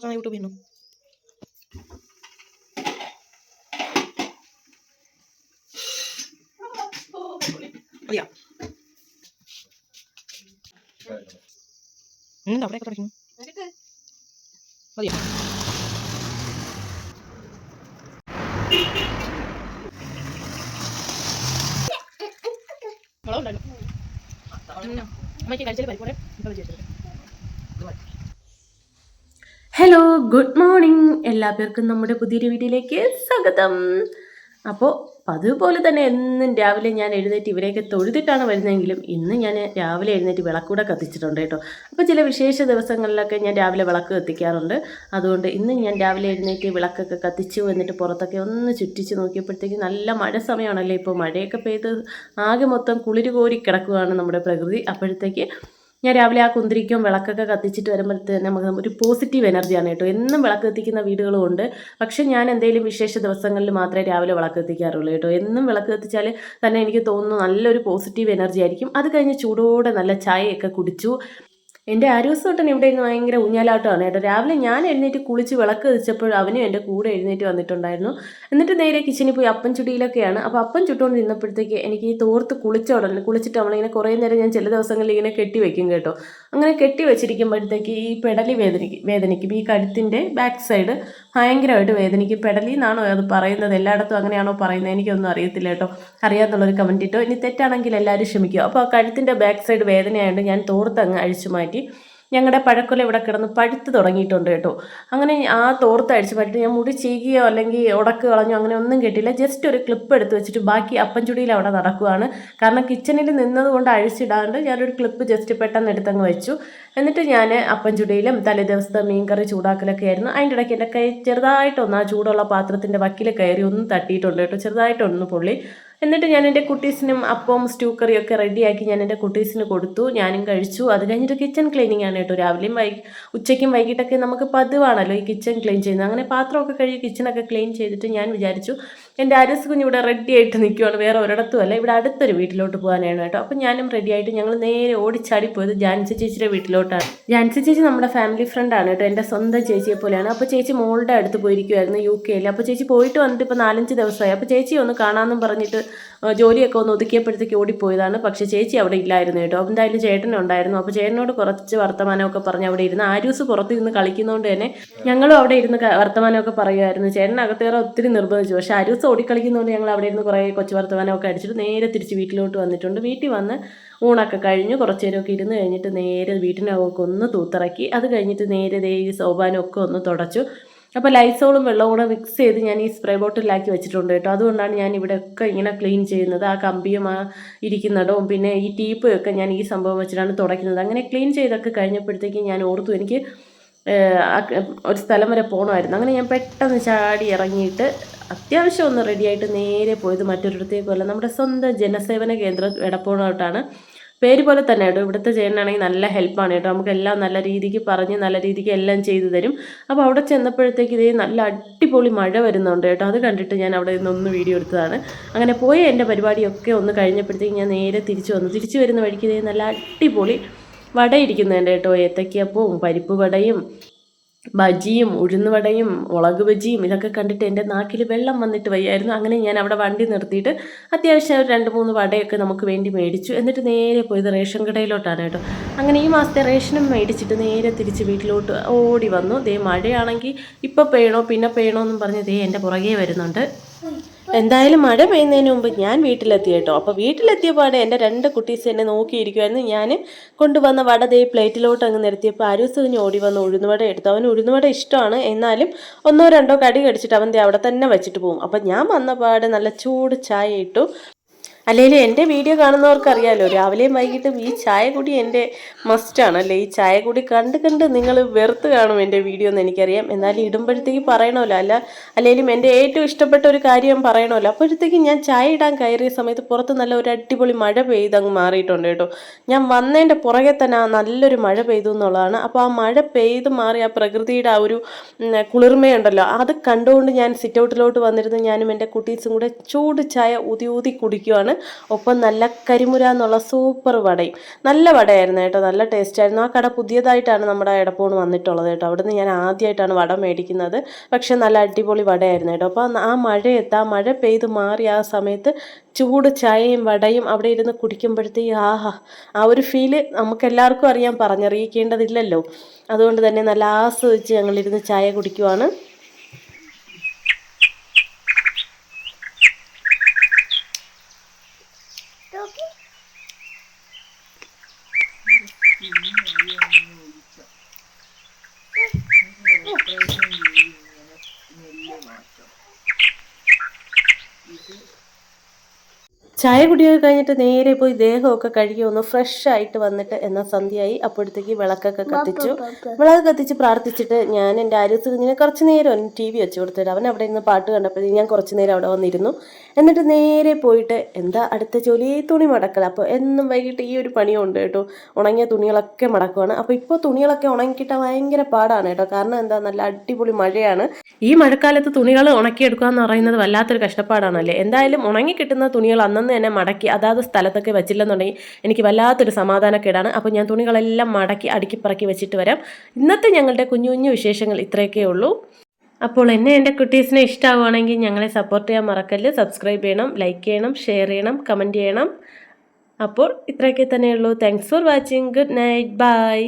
ആ യൂട്യൂബിൽ നിന്നും മതിയോ എന്താ അവിടെയൊക്കെ തുടയ്ക്കുന്നു മതിയോ അമ്മയ്ക്ക് കഴിച്ചാൽ പരിപ്പോടെ ഇപ്പം വിചാരിച്ചത് ഹലോ ഗുഡ് മോർണിംഗ് എല്ലാ പേർക്കും നമ്മുടെ പുതിയൊരു വീഡിയോയിലേക്ക് സ്വാഗതം. അപ്പോൾ അതുപോലെ തന്നെ എന്നും രാവിലെ ഞാൻ എഴുന്നേറ്റ് ഇവരെയൊക്കെ തൊഴുതിട്ടാണ് വരുന്നതെങ്കിലും ഇന്ന് ഞാൻ രാവിലെ എഴുന്നേറ്റ് വിളക്കൂടെ കത്തിച്ചിട്ടുണ്ട് കേട്ടോ. അപ്പോൾ ചില വിശേഷ ദിവസങ്ങളിലൊക്കെ ഞാൻ രാവിലെ വിളക്ക് കത്തിക്കാറുണ്ട്. അതുകൊണ്ട് ഇന്ന് ഞാൻ രാവിലെ എഴുന്നേറ്റ് വിളക്കൊക്കെ കത്തിച്ചു എന്നിട്ട് പുറത്തൊക്കെ ഒന്ന് ചുറ്റിച്ച് നോക്കിയപ്പോഴത്തേക്ക് നല്ല മഴ സമയമാണല്ലേ? ഇപ്പോൾ മഴയൊക്കെ പെയ്ത് ആകെ മൊത്തം കുളിര് കോരി കിടക്കുകയാണ് നമ്മുടെ പ്രകൃതി. അപ്പോഴത്തേക്ക് ഞാൻ രാവിലെ ആ കുന്തിരിക്കും വിളക്കൊക്കെ കത്തിച്ചിട്ട് വരുമ്പോഴത്തേന് നമുക്ക് ഒരു പോസിറ്റീവ് എനർജിയാണ് കേട്ടോ. എന്നും വിളക്ക് കത്തിക്കുന്ന വീടുകളും ഉണ്ട്. പക്ഷേ ഞാൻ എന്തെങ്കിലും വിശേഷ ദിവസങ്ങളിൽ മാത്രമേ രാവിലെ വിളക്ക് കത്തിക്കാറുള്ളൂ കേട്ടോ. എന്നും വിളക്ക് കത്തിച്ചാൽ തന്നെ എനിക്ക് തോന്നുന്നു നല്ലൊരു പോസിറ്റീവ് എനർജി ആയിരിക്കും. അത് കഴിഞ്ഞ് ചൂടോടെ നല്ല ചായയൊക്കെ കുടിച്ചു. എന്റെ ആരോസോട്ടൻ ഇവിടെ ഇന്ന് ഭയങ്കര ഊഞ്ഞാലാട്ടമാണ് കേട്ടോ. രാവിലെ ഞാൻ എഴുന്നേറ്റ് കുളിച്ച് വിളക്ക് വെച്ചപ്പോൾ അവനും എന്റെ കൂടെ എഴുന്നേറ്റ് വന്നിട്ടുണ്ടായിരുന്നു. എന്നിട്ട് നേരെ കിച്ചണിൽ പോയി അപ്പം ചുടിയിലൊക്കെയാണ്. അപ്പോൾ അപ്പം ചുട്ടുകൊണ്ട് നിന്നപ്പോഴത്തേക്ക് എനിക്ക് ഈ തോർത്ത് കുളിച്ച ഉടനെ കുളിച്ചിട്ട് നമ്മളിങ്ങനെ കുറേ നേരം ഞാൻ ചില ദിവസങ്ങളിൽ ഇങ്ങനെ കെട്ടി വെക്കും കേട്ടോ. അങ്ങനെ കെട്ടി വെച്ചിരിക്കുമ്പോഴത്തേക്ക് ഈ പെടലി വേദനിക്കും വേദനിക്കും. ഈ കഴുത്തിന്റെ ബാക്ക് സൈഡ് ഭയങ്കരമായിട്ട് വേദനിക്കും. പെടലി എന്നാണോ അത് പറയുന്നത്? എല്ലായിടത്തും അങ്ങനെയാണോ പറയുന്നത്? എനിക്കൊന്നും അറിയത്തില്ല കേട്ടോ. അറിയാത്തുള്ളൊരു കമന്റ് ഇട്ടോ. ഇനി തെറ്റാണെങ്കിൽ എല്ലാവരും ക്ഷമിക്കുക അപ്പോൾ ആ കഴുത്തിന്റെ ബാക്ക് സൈഡ് വേദനയായതുകൊണ്ട് ഞാൻ തോർത്ത് അങ്ങ് അഴിച്ചു മാറ്റി. ഞങ്ങളുടെ പഴക്കൊല ഇവിടെ കിടന്ന് പഴുത്ത് തുടങ്ങിയിട്ടുണ്ട് കേട്ടോ. അങ്ങനെ ആ തോർത്ത് അടിച്ച് പറ്റിട്ട് ഞാൻ മുടി ചീകിയോ അല്ലെങ്കിൽ ഉടക്ക് കളഞ്ഞോ അങ്ങനെ ഒന്നും കിട്ടിയില്ല ജസ്റ്റ് ഒരു ക്ലിപ്പ് എടുത്ത് വെച്ചിട്ട് ബാക്കി അപ്പൻചുടിയിൽ അവിടെ നടക്കുവാണ്. കാരണം കിച്ചണിൽ നിന്നതുകൊണ്ട് അഴിച്ചിടാണ്ട് ഞാനൊരു ക്ലിപ്പ് ജസ്റ്റ് പെട്ടെന്ന് എടുത്തങ്ങ് വെച്ചു. എന്നിട്ട് ഞാൻ അപ്പൻചുടിയിലും തലേ ദിവസത്തെ മീൻകറി ചൂടാക്കലൊക്കെ ആയിരുന്നു. അതിന്റെ ഇടയ്ക്ക് എന്റെ കൈ ചെറുതായിട്ടൊന്ന് ആ ചൂടുള്ള പാത്രത്തിന്റെ വക്കിൽ കയറി ഒന്ന് തട്ടിയിട്ടുണ്ട് കേട്ടോ. ചെറുതായിട്ടൊന്ന് പൊള്ളി. എന്നിട്ട് ഞാൻ എന്റെ കുട്ടീസിനും അപ്പവും സ്റ്റൂ കറിയൊക്കെ റെഡിയാക്കി ഞാൻ എന്റെ കുട്ടീസിന് കൊടുത്തു. ഞാനും കഴിച്ചു. അത് കഴിഞ്ഞിട്ട് കിച്ചൺ ക്ലീനിങ് ആണ് കേട്ടോ. രാവിലെയും വൈ ഉച്ചയ്ക്കും വൈകിട്ടൊക്കെ നമുക്ക് പതിവാണല്ലോ ഈ കിച്ചൺ ക്ലീൻ ചെയ്യുന്നത്. അങ്ങനെ പാത്രമൊക്കെ കഴുകി കിച്ചണൊക്കെ ക്ലീൻ ചെയ്തിട്ട് ഞാൻ വിചാരിച്ചു എന്റെ അരസ് കുഞ്ഞ് ഇവിടെ റെഡി ആയിട്ട് നിൽക്കുവാണ് വേറെ ഒരിടത്തും അല്ല. ഇവിടെ അടുത്തൊരു വീട്ടിലോട്ട് പോകാനാണ് കേട്ടോ. അപ്പോൾ ഞാനും റെഡി ആയിട്ട് ഞങ്ങൾ നേരെ ഓടിച്ചാടി പോയത് ജാൻസി ചേച്ചിയുടെ വീട്ടിലോട്ടാണ്. ജാൻസി ചേച്ചി നമ്മുടെ ഫാമിലി ഫ്രണ്ടാണ് കേട്ടോ. എന്റെ സ്വന്തം ചേച്ചിയെ പോലെയാണ്. അപ്പോൾ ചേച്ചി മോളുടെ അടുത്ത് പോയിരിക്കുമായിരുന്നു യു കെയിൽ അപ്പോൾ ചേച്ചി പോയിട്ട് വന്നിട്ട് ഇപ്പോൾ നാലഞ്ച് ദിവസമായി. അപ്പോൾ ചേച്ചി ഒന്ന് കാണാമെന്നും പറഞ്ഞിട്ട് ജോലിയൊക്കെ ഒന്ന് ഒതുക്കിയപ്പോഴത്തേക്ക് ഓടിപ്പോയതാണ്. പക്ഷേ ചേച്ചി അവിടെ ഇല്ലായിരുന്നു കേട്ടോ. എന്തായാലും ചേട്ടനുണ്ടായിരുന്നു അപ്പോൾ ചേട്ടനോട് കുറച്ച് വർത്തമാനമൊക്കെ പറഞ്ഞ് അവിടെ ഇരുന്ന് ആരൂസ് പുറത്ത് ഇരുന്ന് കളിക്കുന്നതുകൊണ്ട് തന്നെ ഞങ്ങളും അവിടെ ഇരുന്ന് വർത്തമാനമൊക്കെ പറയുമായിരുന്നു. ചേട്ടൻ അകത്തേറെ ഒത്തിരി നിർബന്ധിച്ചു. പക്ഷേ ആരൂസ് ഓടിക്കളിക്കുന്നതുകൊണ്ട് ഞങ്ങൾ അവിടെ ഇരുന്ന് കുറേ കൊച്ചു വർത്തമാനമൊക്കെ അടിച്ചിട്ട് നേരെ തിരിച്ച് വീട്ടിലോട്ട് വന്നിട്ടുണ്ട്. വീട്ടിൽ വന്ന് ഊണൊക്കെ കഴിഞ്ഞ് കുറച്ച് നേരമൊക്കെ ഇരുന്ന് കഴിഞ്ഞിട്ട് നേരെ വീട്ടിനകമൊക്കെ ഒന്ന് തൂത്തിറക്കി. അത് കഴിഞ്ഞിട്ട് നേരെ ദേവി ഈ സോപാനമൊക്കെ ഒന്ന് തുടച്ചു. അപ്പോൾ ലൈസോളും വെള്ളവും കൂടെ മിക്സ് ചെയ്ത് ഞാൻ ഈ സ്പ്രേ ബോട്ടിലാക്കി വെച്ചിട്ടുണ്ട് കേട്ടോ. അതുകൊണ്ടാണ് ഞാൻ ഇവിടെയൊക്കെ ഇങ്ങനെ ക്ലീൻ ചെയ്യുന്നത്. ആ കമ്പിയും ആ ഇരിക്കുന്നിടവും പിന്നെ ഈ ടീപ്പും ഒക്കെ ഞാൻ ഈ സംഭവം വെച്ചിട്ടാണ് തുടയ്ക്കുന്നത്. അങ്ങനെ ക്ലീൻ ചെയ്തൊക്കെ കഴിഞ്ഞപ്പോഴത്തേക്കും ഞാൻ ഓർത്തു എനിക്ക് ഒരു സ്ഥലം വരെ പോകണമായിരുന്നു അങ്ങനെ ഞാൻ പെട്ടെന്ന് ചാടി ഇറങ്ങിയിട്ട് അത്യാവശ്യം ഒന്ന് റെഡിയായിട്ട് നേരെ പോയത് മറ്റൊരിടത്തേക്കുമല്ല നമ്മുടെ സ്വന്തം ജനസേവന കേന്ദ്രം എടപ്പോണോട്ടാണ് പേര് പോലെ തന്നെ കേട്ടോ. ഇവിടുത്തെ ചേട്ടനാണെങ്കിൽ നല്ല ഹെൽപ്പാണ് കേട്ടോ. നമുക്ക് എല്ലാം നല്ല രീതിക്ക് പറഞ്ഞ് നല്ല രീതിക്ക് എല്ലാം ചെയ്തു തരും. അപ്പോൾ അവിടെ ചെന്നപ്പോഴത്തേക്ക് ഇതേ നല്ല അടിപൊളി മഴ വരുന്നുണ്ട് കേട്ടോ. അത് കണ്ടിട്ട് ഞാൻ അവിടെ നിന്ന് ഒന്ന് വീഡിയോ എടുത്തതാണ്. അങ്ങനെ പോയ എന്റെ പരിപാടിയൊക്കെ ഒന്ന് കഴിഞ്ഞപ്പോഴത്തേക്ക് ഞാൻ നേരെ തിരിച്ചു വന്നു. തിരിച്ചു വരുന്ന വഴിക്ക് ഇതേ നല്ല അടിപൊളി വട ഇരിക്കുന്നുണ്ട് കേട്ടോ. ഏത്തയ്ക്കപ്പവും പരിപ്പ് വടയും ബജിയും ഉഴുന്നുവടയും മുളക് ബജിയും ഇതൊക്കെ കണ്ടിട്ട് എന്റെ നാക്കിൽ വെള്ളം വന്നിട്ട് വയ്യായിരുന്നു. അങ്ങനെ ഞാൻ അവിടെ വണ്ടി നിർത്തിയിട്ട് അത്യാവശ്യം ഒരു രണ്ട് മൂന്ന് വടയൊക്കെ നമുക്ക് വേണ്ടി മേടിച്ചു. എന്നിട്ട് നേരെ പോയത് റേഷൻ കടയിലോട്ടാണ് കേട്ടോ. അങ്ങനെ ഈ മാസത്തെ റേഷനും മേടിച്ചിട്ട് നേരെ തിരിച്ച് വീട്ടിലോട്ട് ഓടി വന്നു. ദേ മഴയാണെങ്കിൽ ഇപ്പോൾ പെയ്യണോ പിന്നെ പെയ്യണോ എന്നും പറഞ്ഞ് ദേ എന്റെ പുറകെ വരുന്നുണ്ട്. എന്തായാലും മഴ പെയ്യുന്നതിന് മുമ്പ് ഞാൻ വീട്ടിലെത്തി കേട്ടോ. അപ്പോൾ വീട്ടിലെത്തിയ പാടെ എന്റെ രണ്ട് കുട്ടീസ് എന്നെ നോക്കിയിരിക്കുമായിരുന്നു ഞാൻ കൊണ്ടുവന്ന വട ദേ പ്ലേറ്റിലോട്ട് അങ്ങ് നിരത്തിയപ്പോൾ അരൂസ് കുഞ്ഞ് ഓടി വന്ന് ഉഴുന്നുവട എടുത്തു. അവന് ഉഴുന്നുവട ഇഷ്ടമാണ്. എന്നാലും ഒന്നോ രണ്ടോ കടി കടിച്ചിട്ട് അവൻ ദേ അവിടെ തന്നെ വെച്ചിട്ട് പോകും. അപ്പം ഞാൻ വന്ന പാടെ നല്ല ചൂട് ചായ ഇട്ടു. അല്ലെങ്കിൽ എന്റെ വീഡിയോ കാണുന്നവർക്ക് അറിയാമല്ലോ രാവിലെയും വൈകിട്ടും ഈ ചായ കുടി എന്റെ മസ്റ്റാണ് അല്ലേ ഈ ചായ കൂടി കണ്ട് കണ്ട് നിങ്ങൾ വെറുത്ത് കാണും എന്റെ വീഡിയോ എന്ന് എനിക്കറിയാം. എന്നാലും ഇടുമ്പോഴത്തേക്ക് പറയണമല്ലോ അല്ല അല്ലെങ്കിലും എന്റെ ഏറ്റവും ഇഷ്ടപ്പെട്ട ഒരു കാര്യം പറയണമല്ലോ. അപ്പോഴത്തേക്കും ഞാൻ ചായ ഇടാൻ കയറിയ സമയത്ത് പുറത്ത് നല്ല ഒരു അടിപൊളി മഴ പെയ്ത് അങ്ങ് മാറിയിട്ടുണ്ട് കേട്ടോ. ഞാൻ വന്നതിന്റെ പുറകെ തന്നെ ആ നല്ലൊരു മഴ പെയ്തു എന്നുള്ളതാണ്. അപ്പോൾ ആ മഴ പെയ്ത് മാറി ആ പ്രകൃതിയുടെ ആ ഒരു കുളിർമയുണ്ടല്ലോ അത് കണ്ടുകൊണ്ട് ഞാൻ സിറ്റ് ഔട്ടിലോട്ട് വന്നിരുന്ന് ഞാനും എന്റെ കുട്ടീസും കൂടെ ചൂട് ചായ ഊതി ഊതി കുടിക്കുവാണ്. ഒപ്പം നല്ല കരിമുര എന്നുള്ള സൂപ്പർ വടയും. നല്ല വടയായിരുന്നു കേട്ടോ നല്ല ടേസ്റ്റ് ആയിരുന്നു ആ കട പുതിയതായിട്ടാണ് നമ്മുടെ എടപ്പോണ് വന്നിട്ടുള്ളത് കേട്ടോ. അവിടുന്ന് ഞാൻ ആദ്യമായിട്ടാണ് വട മേടിക്കുന്നത്. പക്ഷേ നല്ല അടിപൊളി വടയായിരുന്നു കേട്ടോ. അപ്പോൾ ആ മഴയത്ത് ആ മഴ പെയ്ത് മാറി ആ സമയത്ത് ചൂട് ചായയും വടയും അവിടെ ഇരുന്ന് കുടിക്കുമ്പോഴത്തേക്ക് ആഹാ ആ ഒരു ഫീൽ നമുക്ക് എല്ലാവർക്കും അറിയാൻ പറഞ്ഞറിയിക്കേണ്ടതില്ലല്ലോ. അതുകൊണ്ട് തന്നെ നല്ല ആസ്വദിച്ച് ഞങ്ങളിരുന്ന് ചായ കുടിക്കുവാണ്. ചായ കുടിയൊക്കെ കഴിഞ്ഞിട്ട് നേരെ പോയി ദേഹമൊക്കെ കഴുകി ഒന്ന് ഫ്രഷ് ആയിട്ട് വന്നിട്ട് എന്ന സന്ധ്യയായി. അപ്പോഴത്തേക്ക് വിളക്കൊക്കെ കത്തിച്ചു. വിളക്ക് കത്തിച്ച് പ്രാർത്ഥിച്ചിട്ട് ഞാൻ എന്റെ ആര്യസ് കുഞ്ഞിനെ കുറച്ച് നേരം ടി വി വെച്ച് കൊടുത്തിട്ട് അവൻ അവിടെ നിന്ന് പാട്ട് കണ്ടപ്പോഴത്തേക്ക് ഞാൻ കുറച്ച് നേരം അവിടെ വന്നിരുന്നു. എന്നിട്ട് നേരെ പോയിട്ട് എന്താ അടുത്ത ജോലി? തുണി മടക്കൽ. അപ്പോൾ എന്നും വൈകിട്ട് ഈ ഒരു പണിയുണ്ട് കേട്ടോ. ഉണങ്ങിയ തുണികളൊക്കെ മടക്കുവാണ്. അപ്പോൾ ഇപ്പോൾ തുണികളൊക്കെ ഉണങ്ങിക്കിട്ട ഭയങ്കര പാടാണ് കേട്ടോ. കാരണം എന്താ? നല്ല അടിപൊളി മഴയാണ്. ഈ മഴക്കാലത്ത് തുണികൾ ഉണക്കിയെടുക്കുക എന്ന് പറയുന്നത് വല്ലാത്തൊരു കഷ്ടപ്പാടാണല്ലേ? എന്തായാലും ഉണങ്ങി കിട്ടുന്ന തുണികൾ അന്നന്ന് തന്നെ മടക്കി അതാത് സ്ഥലത്തൊക്കെ വെച്ചില്ലെന്നുണ്ടെങ്കിൽ എനിക്ക് വല്ലാത്തൊരു സമാധാനക്കേടാണ്. അപ്പോൾ ഞാൻ തുണികളെല്ലാം മടക്കി അടുക്കിപ്പറക്കി വെച്ചിട്ട് വരാം. ഇന്നത്തെ ഞങ്ങളുടെ കുഞ്ഞു കുഞ്ഞു വിശേഷങ്ങൾ ഇത്രയൊക്കെ ഉള്ളൂ. അപ്പോൾ എന്നെ എന്റെ കുട്ടീസിനെ ഇഷ്ടമാവുകയാണെങ്കിൽ ഞങ്ങളെ സപ്പോർട്ട് ചെയ്യാൻ മറക്കല്ല്. സബ്സ്ക്രൈബ് ചെയ്യണം ലൈക്ക് ചെയ്യണം ഷെയർ ചെയ്യണം കമന്റ് ചെയ്യണം. അപ്പോൾ ഇത്രയൊക്കെ തന്നെയുള്ളൂ. Thanks for watching good night bye